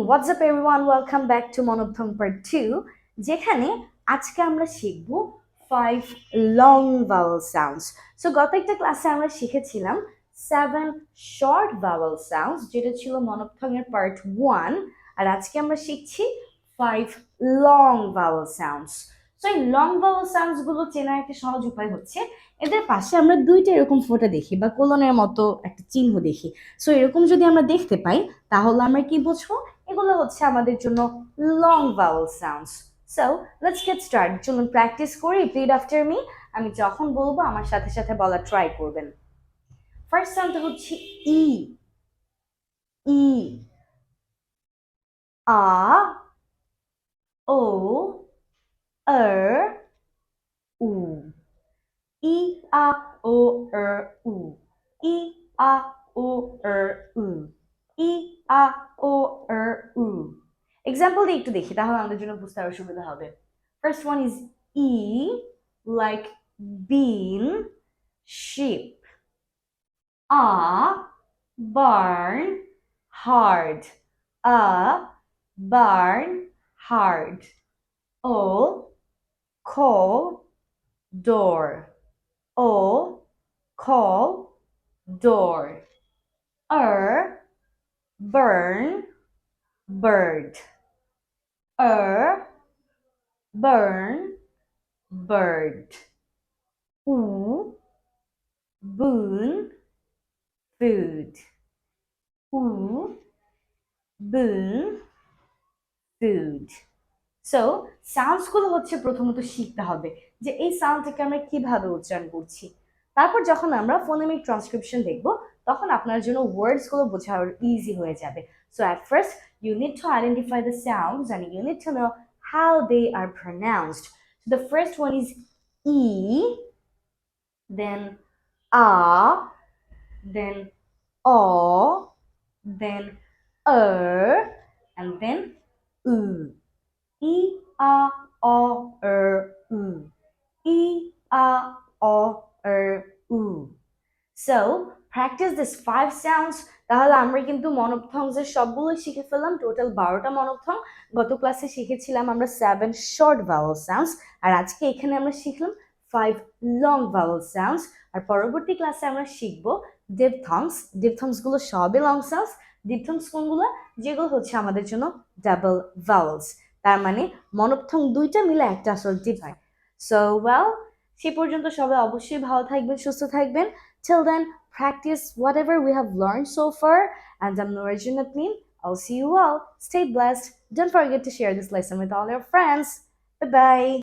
What's up everyone welcome back to মনোভং part two যেখানে আজকে আমরা শিখব five long vowel sounds so গত একটা ক্লাসে আমরা শিখেছিলাম সেভেন শর্ট ভাওয়াল সাউন্ডস যেটা ছিল মনোভং পার্ট ওয়ান আর আজকে আমরা শিখছি five long vowel sounds so এই লং ভাওয়াল সাউন্ডসগুলো চেনার একটা সহজ উপায় হচ্ছে, এদের পাশে আমরা দুইটা এরকম ফোঁটা দেখি বা কোলনের মতো একটা চিহ্ন দেখি। সো এরকম যদি আমরা দেখতে পাই, তাহলে আমরা কি বুঝব? এগুলো হচ্ছে আমাদের জন্য long vowel sounds so let's get start চলুন প্র্যাকটিস করি রিপিট আফটার মি আমি যখন বলব, আমার সাথে সাথে বলা ট্রাই করবেন। ফার্স্ট সাউন্ডটা হচ্ছে ই ই আ, ও er উ ই আ ও er উ ই আ ও er উ ই আ ও er উ এক্সাম্পল দিয়ে একটু দেখি, তাহলে আমাদের জন্য বুঝতে আরও সুবিধা হবে। ফার্স্ট ওয়ান ইজ ই লাইক বিন শিপ আ বার্ন হার্ড আ বার্ন হার্ড ও call door. O call door. Er burn bird. Er burn bird. U boon food. U boon food so সাউন্ডসগুলো হচ্ছে প্রথমত শিখতে হবে যে এই সাউন্ডটাকে আমরা কীভাবে উচ্চারণ করছি। তারপর যখন আমরা ফোনেমিক ট্রান্সক্রিপশন দেখব, তখন আপনার জন্য ওয়ার্ডসগুলো বোঝা ইজি হয়ে যাবে। So at first you need to identify the sounds and you need to know how they are pronounced the first one is E then a then O then er then then E a, o er u. E a, o er u. So, practice this five sounds. তাহলে আমরা কিন্তু মনোপথংস এর সবগুলো শিখে ফেললাম। Total বারোটা মনোপথং গত ক্লাসে শিখেছিলাম আমরা সেভেন শর্ট ভাওয়াল সাউন্ডস আর আজকে এখানে আমরা শিখলাম ফাইভ লং ভাওয়াল সাউন্ডস আর পরবর্তী ক্লাসে আমরা শিখব ডিপথংস ডিপথংসগুলো সবই লং সাউন্ডস ডিপথংস কোনগুলো? যেগুলো হচ্ছে আমাদের জন্য ডাবল ভাওয়ালস তার মানে মনোপথং দুইটা মিলে একটা আসল টিপ হয় সো ওয়েল সে পর্যন্ত সবাই অবশ্যই ভালো থাকবেন সুস্থ থাকবেন till then practice whatever we have learned so far and I'm Norajun Natmin I'll see you all stay blessed don't forget to share this lesson with all your friends bye bye